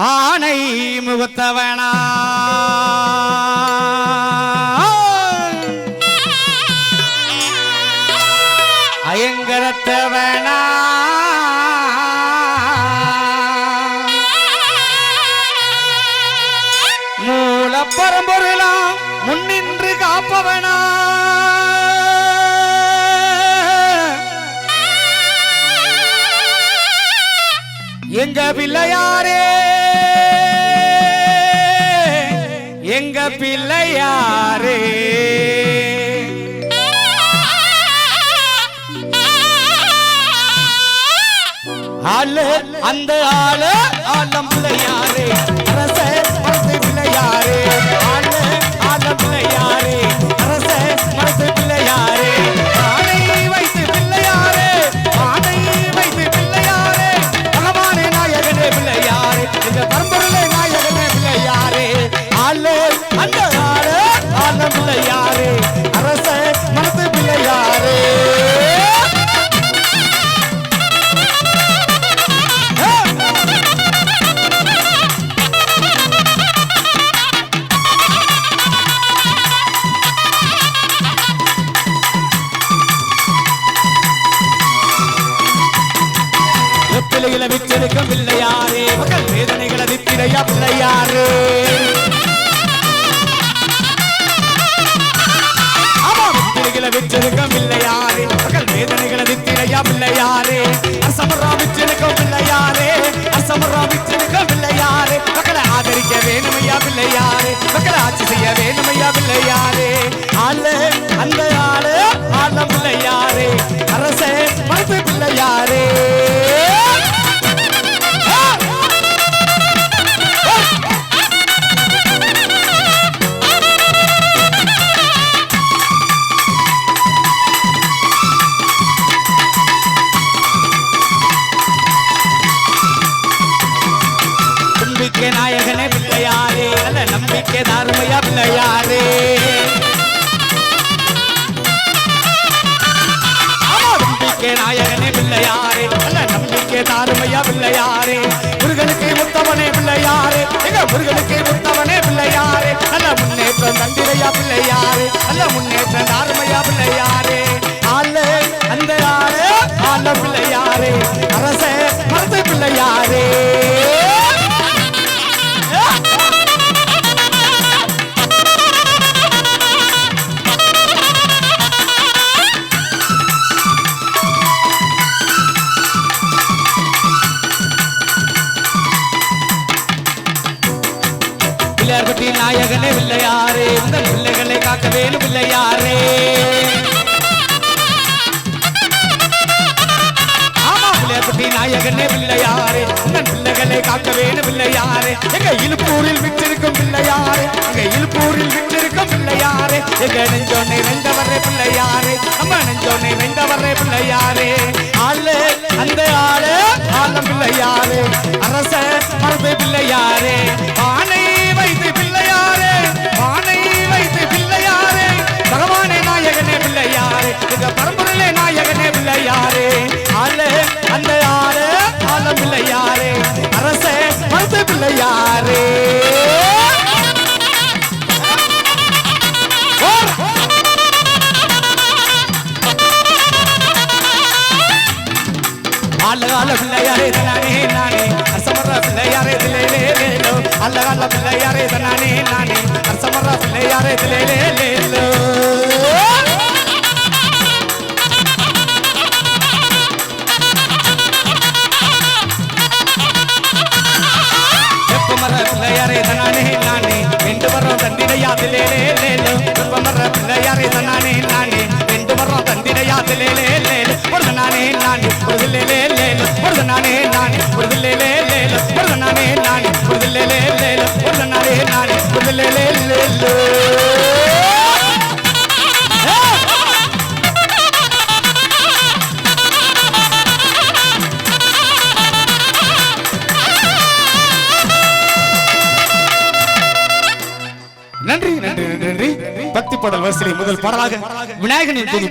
ஆனை முகத்தவனா. அயங்கரத்தவனா. மூல பரம்பொருளாம் முன்னின்று காப்பவனா. எங்க பிள்ளையாரே. பிள்ளையாரே. ஆளு அந்த ஆளு ஆலம் பிள்ளையாரே. வேதனைகளை பிள்ளையாரு பிள்ளையாரே ஆமா பிள்ளைகளை பிள்ளையாரே. மகள் வேதனைகளை நித்திரையா பிள்ளையாரே. அசமரா விச்செடுக்கும் பிள்ளையாரே. அசமரா விச்செடுக்கும் பிள்ளையாரே. மக்களை ஆதரிக்க வேணுமையா பிள்ளையாரே. மக்களை ஆட்சி செய்ய வேணுமையா பிள்ளையாரே. நம்பிக்கை தாருமையா பிள்ளையாரே. முருகனுக்கு முத்தவனே பிள்ளையாரே. எங்க முருகனுக்கு முத்தவனே பிள்ளையாரே. நல்ல முன்னேற்றம் தந்திரையா பிள்ளையாரே. நல்ல முன்னேற்றம் தாருமையா பிள்ளையாரே. நாயகனே பிள்ளையாரே இந்த பிள்ளைகளை காக்க வேணும் பிள்ளையாரே ஆமா பிள்ளையார் நாயகனே பிள்ளையாரே இந்த பிள்ளைகளை காக்க வேணும் பிள்ளையாரே எங்க இழுப்பூரில் விற்றிருக்கும் பிள்ளையாரே எங்க இழுப்பூரில் விற்றிருக்கும் பிள்ளையாரே எங்க நெஞ்சோனை வெண்டவரே பிள்ளையாரே நம்ம நெஞ்சோனை வெண்டவரே பிள்ளையாரே. ஆளு அந்த ஆளு ஆலம் பிள்ளையாரே அரச மரபு பிள்ளையாரே. அழகால பிள்ளையாரே நானே நானே அசமர பிள்ளையாரே லேலேலேலோ அழகால பிள்ளையாரே நானே நானே அசமர பிள்ளையாரே லேலேலேலோ வெப்பமர பிள்ளையாரே நானே நானே ரெண்டு வரம் தண்டிடையா லேலேலேலோ வெப்பமர பிள்ளையாரே நானே நானே ரெண்டு வரம் தண்டிடையா லேலேலேலோ ஒரு நானே நானே ஒரு லேலேலேலோ ஒரு நானே நானே ஒரு லேலேலேலோ ஒரு நானே நானே ஒரு லேலேலேலோ ஒரு நானே நானே ஒரு லேலேலேலோ நன்றி நன்றி நன்றி நன்றி. பக்தி பாடல் வரிசையில் முதல் பாடலாக விநாயகனின் துதி